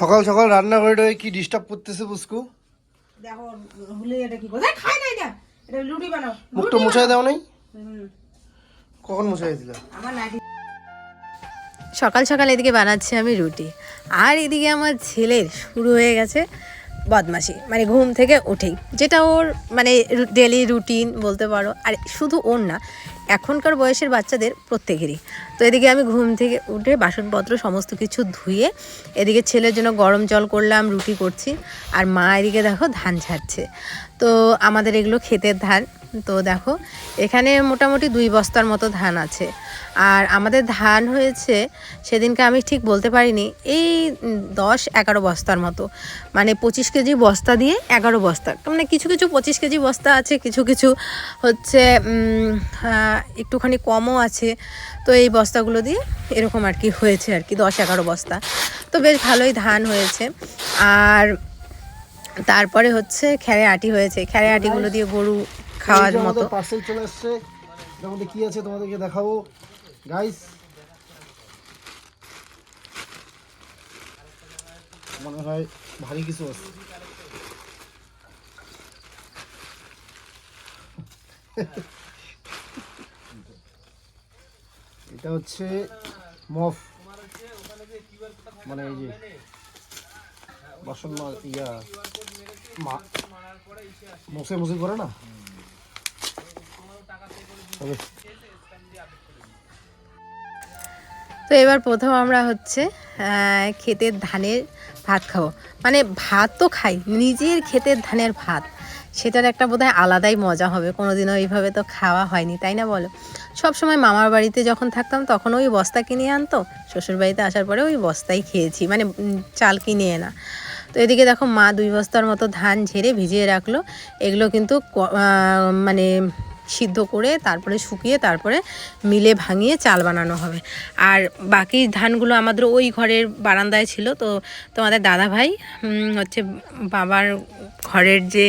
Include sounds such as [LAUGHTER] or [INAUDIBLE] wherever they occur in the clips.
সকাল সকাল রান্না করে কি ডিস্টার্ব করতেছে পুষ্কু? দেখো হুলে এটা কি করে খায় না এটা। এটা লুটি বানাও। মুখটা মুছাই দাও নাই? কখন মুছাই দিলা? আমার নাইটি সকাল সকাল এদিকে বানাচ্ছি আমি রুটি। আর এদিকে আমার ছেলের শুরু হয়ে গেছে বদমাশি। মানে ঘুম থেকে উঠেই। যেটা ওর মানে ডেলি রুটিন বলতে পারো। আর শুধু ওর না এখনকার বয়সের বাচ্চাদের প্রত্যেকেরই। তো এদিকে আমি ঘুম থেকে উঠে বাসনপত্র সমস্ত কিছু ধুয়ে এদিকে ছেলের জন্য গরম জল করলাম, রুটি করছি। আর মা এদিকে দেখো ধান ছাড়ছে তো আমাদের এগুলো ক্ষেতের ধান। তো দেখো, এখানে মোটামুটি দুই বস্তার মতো ধান আছে। আর আমাদের ধান হয়েছে, সেদিনকে আমি ঠিক বলতে পারিনি, এই দশ এগারো বস্তার মতো। মানে পঁচিশ কেজি বস্তা দিয়ে এগারো বস্তা। মানে কিছু কিছু পঁচিশ কেজি বস্তা আছে, কিছু কিছু হচ্ছে একটুখানি কমও আছে। তো এই বস্তাগুলো দিয়ে এরকম আর কি হয়েছে আর কি দশ এগারো বস্তা। তো বেশ ভালোই ধান হয়েছে। আর তারপরে হচ্ছে খ্যারে আটি হয়েছে। খ্যারে আটিগুলো দিয়ে গরু খাওয়ার মতো। পার্সেল চলে আসছে মধ্যে কি আছে তোমাদেরকে দেখাবো। গাইস মনে হয় ভারী কিছু আছে। এটা হচ্ছে মফ। মানে এই যে বাসন ইয়া মশে মশে করে না? তো এবার প্রথম আমরা হচ্ছে ক্ষেতের ধানের ভাত খাব। মানে ভাত তো খাই, নিজের ক্ষেতের ধানের ভাত। সেটার একটা বোধহয় আলাদাই মজা হবে। কোনোদিনও এইভাবে তো খাওয়া হয়নি, তাই না বলো? সব সময় মামার বাড়িতে যখন থাকতাম তখন ওই বস্তা কিনে আনতো, শ্বশুরবাড়িতে আসার পরে ওই বস্তাই খেয়েছি মানে চাল কিনে না তো এদিকে দেখো মা দুই বস্তার মতো ধান ঝেড়ে ভিজিয়ে রাখল, এগুলো কিন্তু মানে সিদ্ধ করে তারপরে শুকিয়ে তারপরে মিলে ভাঙিয়ে চাল বানানো হবে। আর বাকি ধানগুলো আমাদের ওই ঘরের বারান্দায় ছিল। তো তোমাদের দাদা ভাই হচ্ছে বাবার ঘরের যে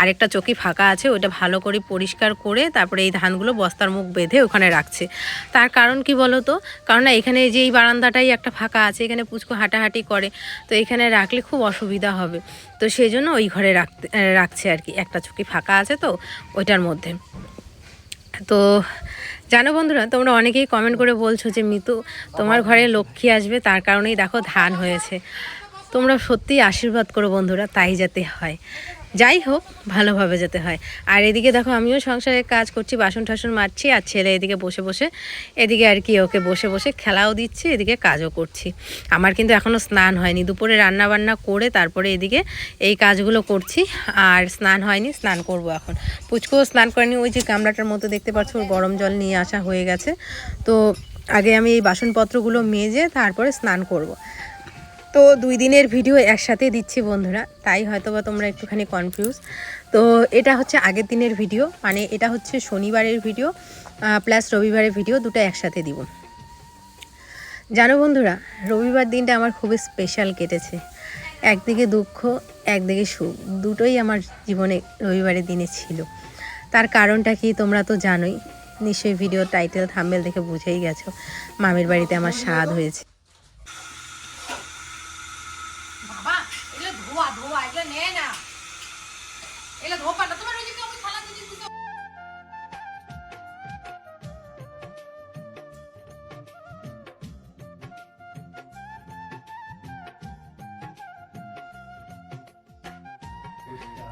আরেকটা চকি ফাঁকা আছে ওটা ভালো করে পরিষ্কার করে তারপরে এই ধানগুলো বস্তার মুখ বেঁধে ওখানে রাখছে। তার কারণ কি বলো তো কারণ না, এখানে যে এই বারান্দাটাই একটা ফাঁকা আছে, এখানে পুচকু হাঁটাহাঁটি করে। তো এখানে রাখলে খুব অসুবিধা হবে। তো সেই জন্য ওই ঘরে রাখতে, রাখছে আর কি। একটা চকি ফাঁকা আছে তো, ওইটার মধ্যে। তো জানো বন্ধুরা, তোমরা অনেকেই কমেন্ট করে বলছো যে, মিতু, তোমার ঘরে লক্ষ্মী আসবে, তার কারণেই দেখো ধান হয়েছে। তোমরা সত্যিই আশীর্বাদ করো বন্ধুরা, তাই যাতে হয়। যাই হোক, ভালোভাবে যেতে হয়। আর এদিকে দেখো, আমিও সংসারের কাজ করছি, বাসন টাসন মারছি, আর ছেলে এদিকে বসে বসে, এদিকে আর কি ওকে বসে বসে খেলাও দিচ্ছি, এদিকে কাজও করছি। আমার কিন্তু এখনও স্নান হয়নি। দুপুরে রান্না বান্না করে তারপরে এদিকে এই কাজগুলো করছি, আর স্নান হয়নি, স্নান করব এখন। পুচকো স্নান করেনি, ওই যে গামলাটার মতো দেখতে পাচ্ছ, ওর গরম জল নিয়ে আসা হয়ে গেছে। তো আগে আমি এই বাসনপত্রগুলো মেজে তারপরে স্নান করব। তো দুই দিনের ভিডিও একসাথে দিচ্ছি বন্ধুরা। তাই হয়তো বা তোমরা একটুখানি কনফিউজ তো এটা হচ্ছে আগের দিনের ভিডিও মানে এটা হচ্ছে শনিবারের ভিডিও প্লাস রবিবারের ভিডিও দুটো একসাথে দিব। জানো বন্ধুরা, রবিবার দিনটা আমার খুবই স্পেশাল কেটেছে। একদিকে দুঃখ, একদিকে সুখ, দুটোই আমার জীবনে রবিবারের দিনে ছিল। তার কারণটা কি তোমরা তো জানোই, নিশ্চয়ই ভিডিও টাইটেল থাম্বেল দেখে বুঝেই গেছো, মামির বাড়িতে আমার স্বাদ হয়েছে।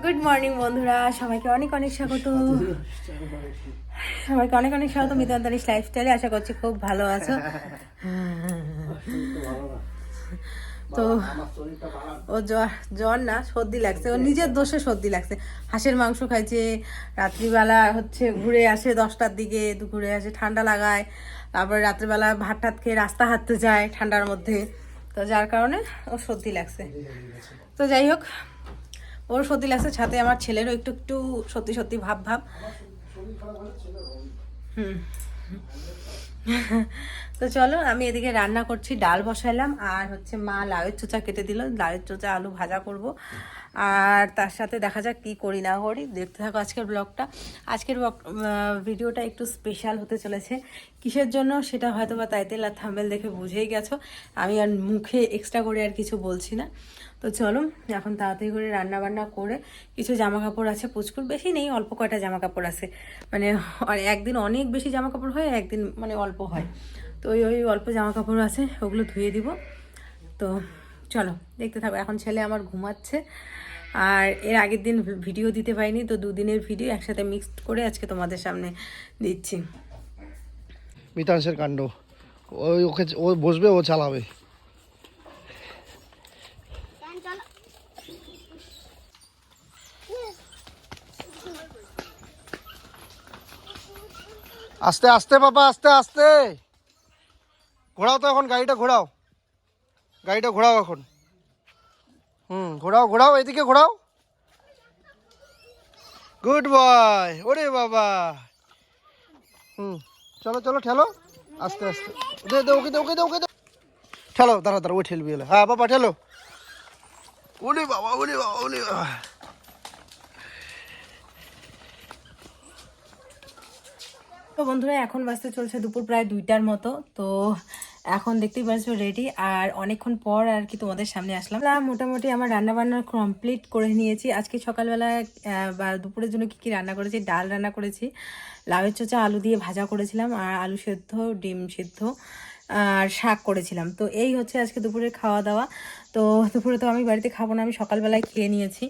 গুড মর্নিং বন্ধুরা। সবাইকে অনেক অনেক স্বাগত। সবাইকে অনেক অনেক স্বাগত। মিতান্তারিস লাইফস্টাইলে আশা করছি খুব ভালো আছো। [LAUGHS] তো ও জ্বর জ্বর না সর্দি লাগছে। ও নিজের দোষে সর্দি লাগছে। হাঁসের মাংস খাইছে। রাত্রিবেলা হচ্ছে ঘুরে আসে দশটার দিকে ঘুরে আসে ঠান্ডা লাগায়। তারপরে রাত্রিবেলা ভাত টাত খেয়ে রাস্তা হাঁটতে যায় ঠান্ডার মধ্যে। তো যার কারণে ও সর্দি লাগছে। তো যাই হোক ওর সর্দি লাগছে, সাথে আমার ছেলেরও একটু একটু সত্যি সত্যি ভাব ভাব। হুম। তো চলো, আমি এদিকে রান্না করছি, ডাল বসাইলাম আর হচ্ছে মা লাউয়ের চোচা কেটে দিল। লাউয়ের চোচা আলু ভাজা করব। আর তার সাথে দেখা যাক কি করি না করি। দেখতে থাকো আজকের ব্লগটা। আজকের ভিডিওটা একটু স্পেশাল হতে চলেছে। কিসের জন্য? সেটা হয়তো বা টাইটেল আর দেখে বুঝেই গেছো। আমি আর মুখে এক্সট্রা করে আর কিছু বলছি না। তো চলো, এখন তাড়াতাড়ি করে রান্না বান্না করে কিছু জামা কাপড় আছে, পুচকুর। বেশি নেই, অল্প কয়টা জামা কাপড় আছে। মানে একদিন অনেক বেশি জামা কাপড় হয়, একদিন মানে অল্প হয়। তো ওই ওই অল্প জামা কাপড় আছে, ওগুলো ধুয়ে দিব। তো চলো, দেখতে থাকো। এখন ছেলে আমার ঘুমাচ্ছে। আর এর আগের দিন ভিডিও দিতে পারিনি, তো দুদিনের ভিডিও একসাথে মিক্সড করে আজকে তোমাদের সামনে দিচ্ছি। মিতাংশের কাণ্ড। ওই ওকে, ও বসবে, ও চালাবে। আস্তে আস্তে বাবা, আস্তে আস্তে। ঘোরাও তো এখন, গাড়িটা ঘোরাও। গাড়িটা ঘোরাও এখন। হুম, ঘোরাও ঘোরাও, এদিকে ঘোরাও। গুড বয় ওরে বাবা। হুম, চলো চলো, ঠেলো। আস্তে আস্তে। দে দে, ওকে দে ওকে দে ওকে দে। ঠেলো দাঁড়া দাঁড়া ওই ঠেলবি হ্যাঁ বাবা, ঠেলো। ওলে বাবা ওলে বাবা ওলে বাবা। তো বন্ধুরা, এখন বাসতে চলছে দুপুর প্রায় দুইটার মতো। তো এখন দেখতেই পাচ্ছ রেডি আর অনেকক্ষণ পর আর কি তোমাদের সামনে আসলাম। মোটামুটি আমার রান্না বান্না কমপ্লিট করে নিয়েছি। আজকে সকালবেলা বা দুপুরের জন্য কি কি রান্না করেছি? ডাল রান্না করেছি লাউয়ের চোচা, আলু দিয়ে ভাজা করেছিলাম আর আলু সেদ্ধ, ডিম সেদ্ধ আর শাক করেছিলাম। তো এই হচ্ছে আজকে দুপুরের খাওয়া দাওয়া। তো দুপুরে তো আমি বাড়িতে খাব না, আমি সকালবেলায় খেয়ে নিয়েছি।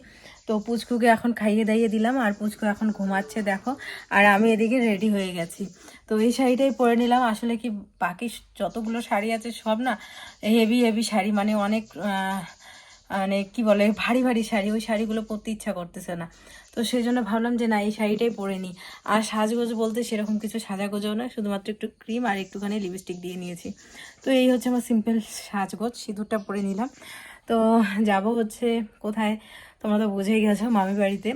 তো পুচকুকে এখন খাইয়ে দাইয়ে দিলাম আর পুচকু এখন ঘুমাচ্ছে, দেখো। আর আমি এদিকে রেডি হয়ে গেছি। তো এই শাড়িটাই পরে নিলাম। আসলে কি বাকি যতগুলো শাড়ি আছে সব না হেভি হেভি শাড়ি মানে অনেক মানে কি বলে, ভারী ভারী শাড়ি, ওই শাড়িগুলো পরতে ইচ্ছা করতেছে না। তো সেই জন্য ভাবলাম যে না, এই শাড়িটাই পরে নিই। আর সাজগোজ বলতে সেরকম কিছু সাজাগোজও না শুধুমাত্র একটু ক্রিম আর একটুখানি লিপস্টিক দিয়ে নিয়েছি। তো এই হচ্ছে আমার সিম্পল সাজগোজ, সিঁদুরটা পরে নিলাম। তো যাব হচ্ছে কোথায়? তোমরা তো বুঝেই গেছো মামি বাড়িতে।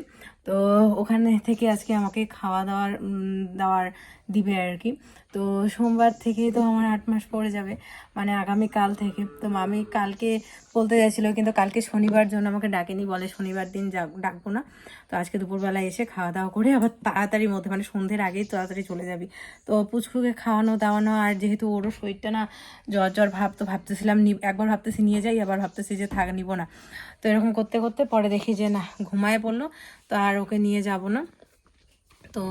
তো ওখানে থেকে আজকে আমাকে খাওয়া দাওয়ার দাওয়ার দিবে আর কি। তো সোমবার থেকেই তো আমার আট মাস পড়ে যাবে। মানে আগামী কাল থেকে। তো মামি কালকে বলতে যাচ্ছিল কিন্তু কালকে শনিবার জন্য আমাকে ডাকেনি, বলে শনিবার দিন ডাকবো না। তো আজকে দুপুরবেলা এসে খাওয়া দাওয়া করে আবার তাড়াতাড়ির মধ্যে মানে সন্ধ্যের আগেই তাড়াতাড়ি চলে যাবি। তো পুচকুকে খাওয়ানো দাওয়ানো, আর যেহেতু ওরও শরীরটা না জ্বর জ্বর ভাব, তো ভাবতেছিলাম একবার ভাবতেছি নিয়ে যাই, আবার ভাবতেছি যে থাক, নিব না। তো এরকম করতে করতে পরে দেখি যে না, ঘুমায় পড়ল। তো আর ওকে নিয়ে যাব না। তো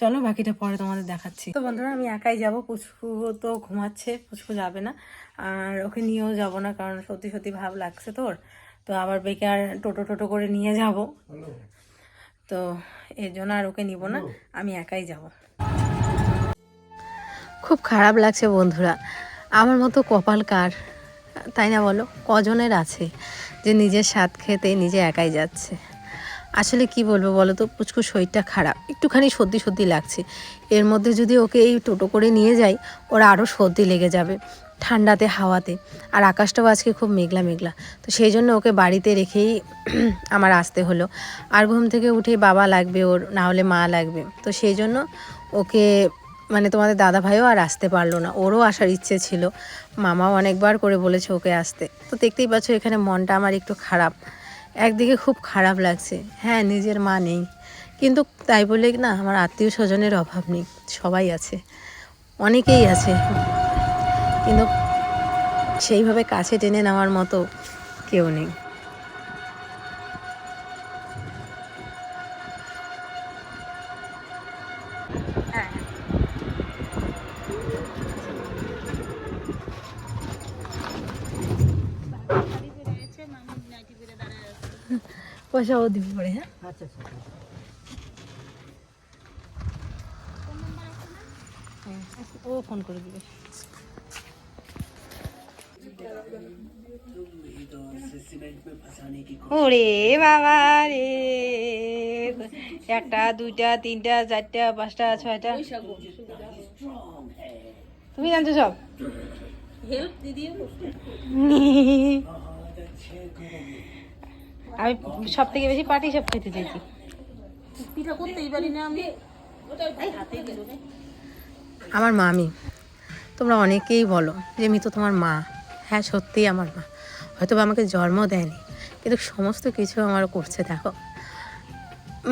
চলো বাকিটা পরে তোমাদের দেখাচ্ছি। তো বন্ধুরা আমি একাই যাব। পুচকু তো ঘুমাচ্ছে পুচকু যাবে না। আর ওকে নিয়েও যাব না কারণ সত্যি সত্যি ভাব লাগছে তোর। তো আবার বেকার টোটো টোটো করে নিয়ে যাব। তো এর জন্য আর ওকে নিব না আমি একাই যাব। খুব খারাপ লাগছে বন্ধুরা। আমার মতো কপাল কার? তাই না বলো? কজনের আছে যে নিজের স্বাদ খেতে নিজে একাই যাচ্ছে। আসলে কি বলব বলো তো? পুচকু শরীরটা খারাপ। একটুখানি সর্দি সর্দি লাগছে। এর মধ্যে যদি ওকে এই টোটো করে নিয়ে যাই, ওর আরও সর্দি লেগে যাবে ঠান্ডাতে, হাওয়াতে। আর আকাশটাও আজকে খুব মেঘলা মেঘলা। তো সেই জন্য ওকে বাড়িতে রেখেই [CLEARS THROAT] আমার আসতে হলো। আর ঘুম থেকে উঠে বাবা লাগবে ওর, না হলে মা লাগবে। তো সেই জন্য ওকে মানে তোমাদের দাদা ভাইও আর আসতে পারল না। ওরও আসার ইচ্ছে ছিল। মামাও অনেকবার করে বলেছে ওকে আসতে। তো দেখতেই পাচ্ছ এখানে মনটা আমার একটু খারাপ। একদিকে খুব খারাপ লাগছে। হ্যাঁ নিজের মা নেই। কিন্তু তাই বলে না, আমার আত্মীয় স্বজনের অভাব নেই। সবাই আছে। অনেকেই আছে। কিন্তু সেইভাবে কাছে টেনে নেওয়ার মতো কেউ নেই। পয়সা ও দিবি পরে হ্যাঁ? হ্যাঁ, ও ফোন করে দিবে। ওরে বাবা রে। একটা দুইটা তিনটা চারটা পাঁচটা ছয়টা। তুমি জানছো সব [LAUGHS] আমি সব থেকে বেশি পাটি সব খেতে চাইছি। আমার মামি তোমরা অনেকেই বলো যে মিতু তোমার মা। হ্যাঁ সত্যিই আমার মা। হয়তো বা আমাকে জন্ম দেয়নি কিন্তু সমস্ত কিছু আমার করছে দেখো।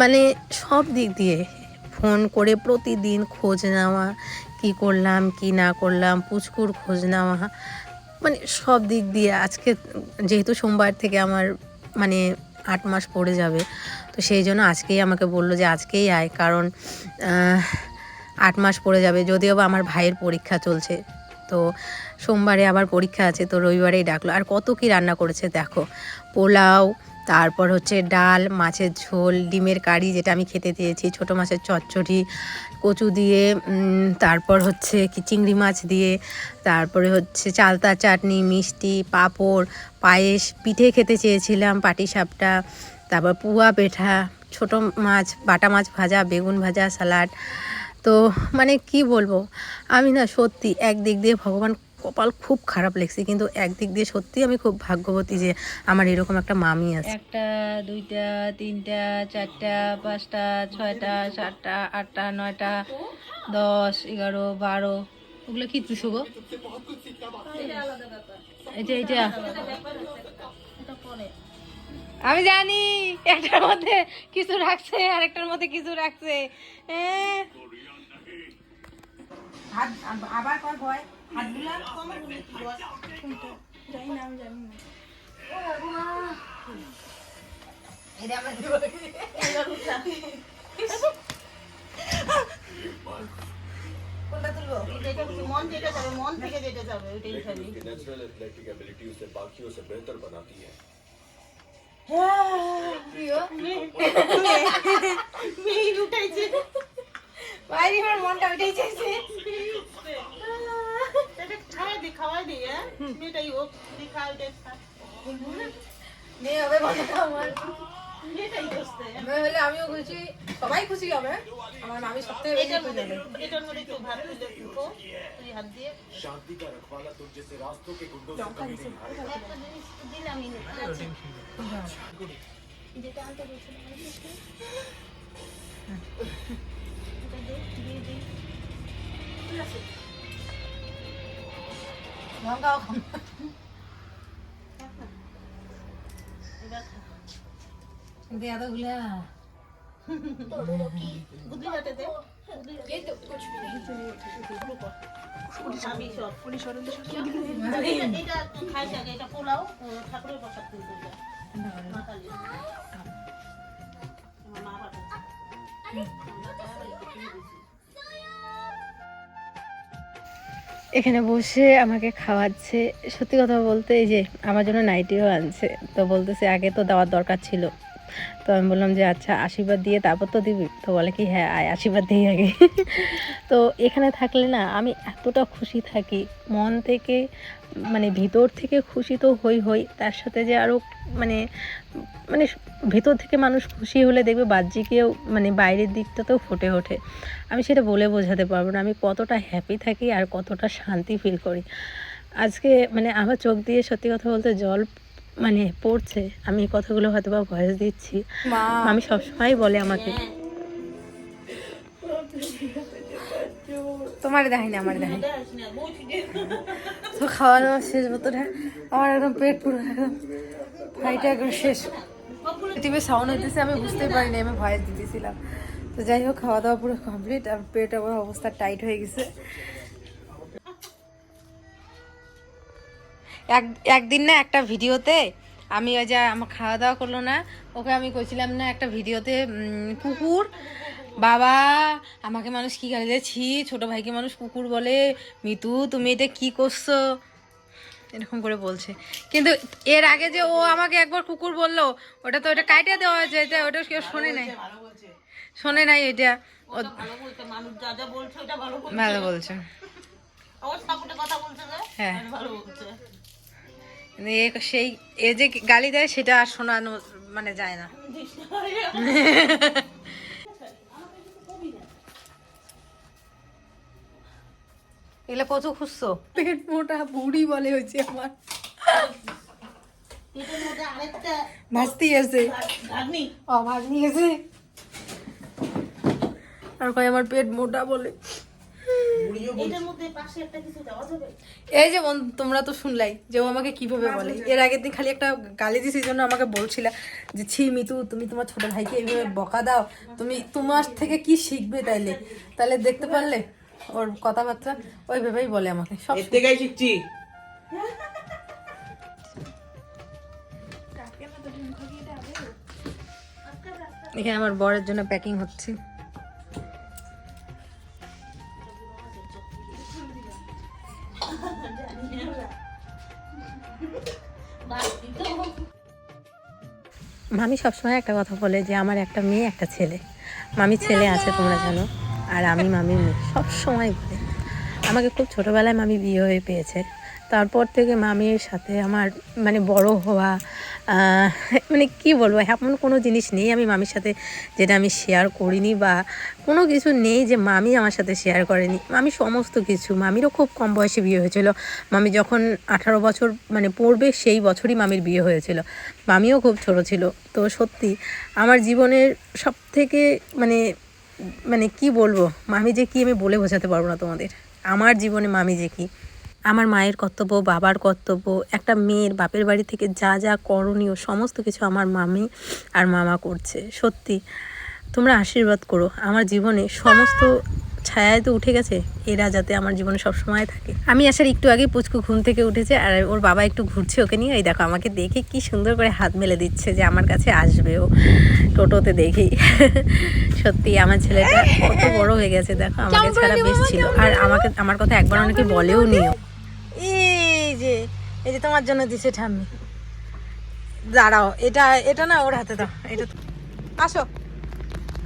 মানে সব দিক দিয়ে ফোন করে প্রতিদিন খোঁজ নেওয়া কি করলাম কি না করলাম পুচকুর খোঁজ নেওয়া মানে সব দিক দিয়ে আজকে যেহেতু সোমবার থেকে আমার মানে আট মাস পড়ে যাবে। তো সেই জন্য আজকেই আমাকে বলল যে আজকেই আয়, কারণ আট মাস পড়ে যাবে। যদিও বা আমার ভাইয়ের পরীক্ষা চলছে, তো সোমবারে আবার পরীক্ষা আছে, তো রবিবারেই ডাকলো। আর কত কি রান্না করেছে দেখো, পোলাও তারপর হচ্ছে ডাল, মাছের ঝোল, ডিমের কারি যেটা আমি খেতে দিয়েছি, ছোটো মাছের চচ্চড়ি, কচু দিয়ে তারপর হচ্ছে কি চিংড়ি মাছ দিয়ে, তারপরে হচ্ছে চালতা চাটনি, মিষ্টি, পাঁপড়, পায়েস, পিঠে খেতে চেয়েছিলাম পাটিসাপটা তারপর পুয়া পেঠা, ছোট মাছ, বাটা মাছ ভাজা, বেগুন ভাজা স্যালাড তো মানে কি বলব? আমি না সত্যি একদিক দিয়ে ভগবান কপাল খুব খারাপ লেগছে কিন্তু একদিক দিয়ে সত্যি আমি খুব ভাগ্যবতী যে আমার এরকম একটা মামি আছে। একটা দুইটা তিনটা চারটা পাঁচটা ছয়টা সাতটা আটটা নয়টা দশ এগারো বারো ওগুলো কি তুই শুভ এটা এটা আমি জানি একটার মধ্যে কিছু রাখছে আর একটার মধ্যে কিছু রাখছে। হ্যাঁ। আবার ভয়। হাতগুলা মন যেটা যাবে মন থেকে যেটা যাবে ওইটাই খাবি की नेचुरल एथलेटिक एबिलिटी उसे बाकियों से बेहतर बनाती है মেয়ে উঠাইছে বাইরে আমার মনটা ওইটাই চাইছে এটা খাওয়াই দি খাওয়াই দি হ্যাঁ মেয়েটাই হোক দি খাওয়াই দে মেয়ে হবে ভালো আমার মেয়েটাই দোস্তে মেয়ে হলে আমিও খুশি সবাই খুশি হবে আমার মামি সবথেকে বেশি এটার খুশি মধ্যে হবে এটার মধ্যে একটু ভাত তুলে দিবো তুই হাত দিয়ে शांति का रखवाला तुम जैसे रास्तों के गुंडों से कभी नहीं हारेगा একটা জিনিস দিলামই না যেটা আনতে বলছিলাম এটা দে দিয়ে দিই লঙ্কাও খাও এবার খা কিন্তু বুদ্ধি হাতে দে আমি সব এটা এটা খাইস আগে এটা পোলাও ও ঠাকুরের এখানে বসে আমাকে খাওয়াচ্ছে। সত্যি কথা বলতে এই যে, আমার জন্য নাইটিও আনছে। তো বলতেছে আগে তো দেওয়ার দরকার ছিল। তো আমি বললাম যে আচ্ছা আশীর্বাদ দিয়ে তারপর তো দিবি? তো বলে কি হ্যাঁ আয়, আশীর্বাদ দিই আগে। তো এখানে থাকলে না, আমি এতটা খুশি থাকি, মন থেকে মানে ভিতর থেকে খুশি তো হই হই, তার সাথে যে আরও মানে মানে ভিতর থেকে মানুষ খুশি হলে দেখবে বাহ্যিকেও মানে বাইরের দিকটাতেও ফুটে ওঠে। আমি সেটা বলে বোঝাতে পারব না, আমি কতটা হ্যাপি থাকি আর কতটা শান্তি ফিল করি। আজকে মানে আমার চোখ দিয়ে সত্যি কথা বলতে জল মানে পড়ছে আমি এই কথাগুলো হয়তো বা ভয়েস দিচ্ছি। আমি সবসময় বলে আমাকে। তোমার দেখাই না আমার দেখাই তো খাওয়া দাওয়া শেষ বোতলে আমার একদম পেট পুরো একদম ফাইটা একদম শেষ। টিভির সাউন্ড হইতেছে আমি বুঝতেই পারিনি আমি ভয়েস দিতেছিলাম। তো যাই হোক খাওয়া দাওয়া পুরো কমপ্লিট আর পেট আমার অবস্থা টাইট হয়ে গেছে। এক একদিন না একটা ভিডিওতে আমি ওই যে আমার খাওয়া দাওয়া করল না ওকে আমি কইছিলাম না একটা ভিডিওতে কুকুর বাবা আমাকে মানুষ কি গালি দিয়েছি ছোট ভাইকে মানুষ কুকুর বলে মিতু তুমি এটা কি করছ? এরকম করে বলছে। কিন্তু এর আগে যে ও আমাকে একবার কুকুর বলল ওটা তো ওটা কাইটে দেওয়া হয়েছে এটা ওটা কেউ শোনে নাই। শোনে নাই এটা। ভালো বলছে হ্যাঁ। সেই এ যে গালি দেয় সেটা আর শোনানো মানে যায় না। এগুলো কত খুঁজছো? পেট মোটা বুড়ি বলে হয়েছে আমার। এটার মধ্যে আরেকটা ভাসতি আছে। অভাব নিয়েছে আর কয় আমার পেট মোটা বলে। এটার মধ্যে পাশে একটা কিছু দেওয়া যাবে? এই যে তোমরা তো শুনলাই যে ও আমাকে কীভাবে বলে। এর আগের দিন খালি একটা গালি দিছি জন্য আমাকে বলছিল যে ছি মিতু তুমি তোমার ছোট ভাইকে এইভাবে বকা দাও। তুমি তোমার থেকে কি শিখবে তাইলে? তাহলে দেখতে পারলে ওর কথাবার্তা ওইভাবেই বলে আমাকে সব থেকেই শিখছি। এখানে আমার বরের জন্য প্যাকিং হচ্ছে। মামি সবসময় একটা কথা বলে যে, আমার একটা মেয়ে, একটা ছেলে। মামি ছেলে আছে তোমরা জানো। আর আমি মামি মেয়ে। সবসময় বলে। আমাকে খুব ছোটোবেলায় মামি বিয়ে হয়ে পেয়েছে। তারপর থেকে মামির সাথে আমার মানে বড় হওয়া মানে কি বলব, এমন কোনো জিনিস নেই আমি মামির সাথে যেটা আমি শেয়ার করিনি বা কোনো কিছু নেই যে মামি আমার সাথে শেয়ার করেনি। মামি সমস্ত কিছু, মামিরও খুব কম বয়সে বিয়ে হয়েছিল। মামি যখন আঠারো বছর মানে পড়বে সেই বছরই মামির বিয়ে হয়েছিল। মামিও খুব ছোট ছিল। তো সত্যি আমার জীবনের সব থেকে মানে মানে কি বলব, মামি যে কি আমি বলে বোঝাতে পারব না তোমাদের। আমার জীবনে মামি যে কি? আমার মায়ের কর্তব্য বাবার কর্তব্য একটা মেয়ের বাপের বাড়ি থেকে যা যা করণীয় সমস্ত কিছু আমার মামি আর মামা করছে। সত্যি তোমরা আশীর্বাদ করো। আমার জীবনে সমস্ত ছায়ায় তো উঠে গেছে এরা যাতে আমার জীবনে সব সময় থাকে। আমি আসার একটু আগে পুচকু ঘুম থেকে উঠেছে আর ওর বাবা একটু ঘুরছে ওকে নিয়ে। এই দেখো আমাকে দেখে কি সুন্দর করে হাত মেলে দিচ্ছে যে আমার কাছে আসবে ও। টোটোতে দেখি। সত্যি আমার ছেলেটা কত বড় হয়ে গেছে। দেখো আমাকে ছাড়া বেশ ছিল। আর আমাকে আমার কথা একবার অনেকে বলেও নিও। এই যে তোমার জন্য দিছে ঠাম্মি দাঁড়াও, এটা এটা না ওর হাতে দাও, এটা আসো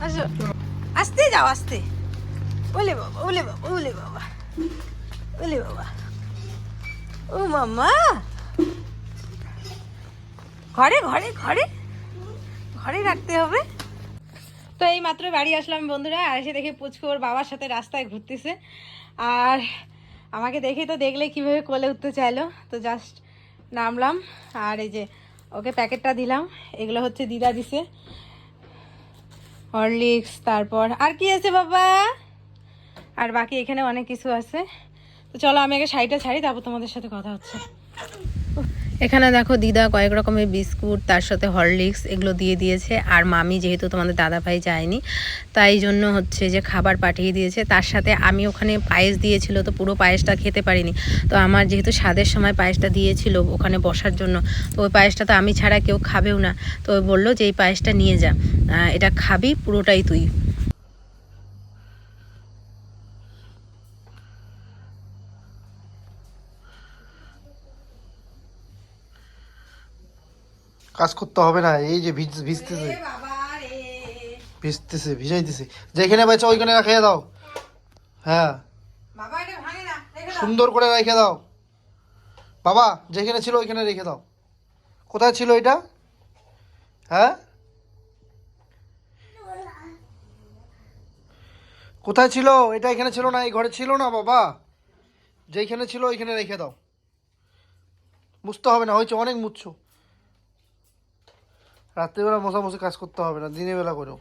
আসো। আসতে যাও, আসতে। ওলে বাবা ওলে বাবা ওলে বাবা। ওলে বাবা। ও মাম্মা। ঘরে ঘরে ঘরে। ঘরে রাখতে হবে। তো এই মাত্র বাড়ি আসলাম বন্ধুরা, আর এসে দেখে পুচকু ওর বাবার সাথে রাস্তায় ঘুরতেছে। আর আমাকে দেখে তো দেখলে কীভাবে কোলে উঠতে চাইলো। তো জাস্ট নামলাম, আর এই যে ওকে প্যাকেটটা দিলাম। এগুলো হচ্ছে দিদা দিছে। হরলিক্স, তারপর আর কি আছে বাবা? আর বাকি এখানে অনেক কিছু আছে। তো চলো আমি আগে শাড়িটা ছাড়ি, তারপর তোমাদের সাথে কথা হচ্ছে। এখানে দেখো দিদা কয়েক রকমের বিস্কুট, তার সাথে হরলিক্স এগুলো দিয়ে দিয়েছে। আর মামি যেহেতু তোমাদের দাদা ভাই যায়নি, তাই জন্য হচ্ছে যে খাবার পাঠিয়ে দিয়েছে। তার সাথে আমি ওখানে পায়েস দিয়েছিল, তো পুরো পায়েসটা খেতে পারিনি। তো আমার যেহেতু স্বাদের সময় পায়েসটা দিয়েছিল ওখানে বসার জন্য, তো ওই পায়েসটা তো আমি ছাড়া কেউ খাবেও না। তো বলল যে এই পায়েসটা নিয়ে যা এটা খাবি, পুরোটাই তুই। কাজ করতে হবে না এই যে ভিজ ভিজতেছে। ভিজতেছে ভিজাইতেছে। যেখানে বেচো ওইখানে রেখে দাও। হ্যাঁ। সুন্দর করে রেখে দাও। বাবা যেখানে ছিল ওইখানে রেখে দাও। কোথায় ছিল এটা? হ্যাঁ? কোথায় ছিল? এটা এখানে ছিল না এই ঘরে ছিল না বাবা। যেখানে ছিল ওইখানে রেখে দাও। মুছতে হবে না হয়েছে অনেক মুছছো। রাত্রিবেলা মশা মশি কাজ করতে হবে না দিনের বেলা করো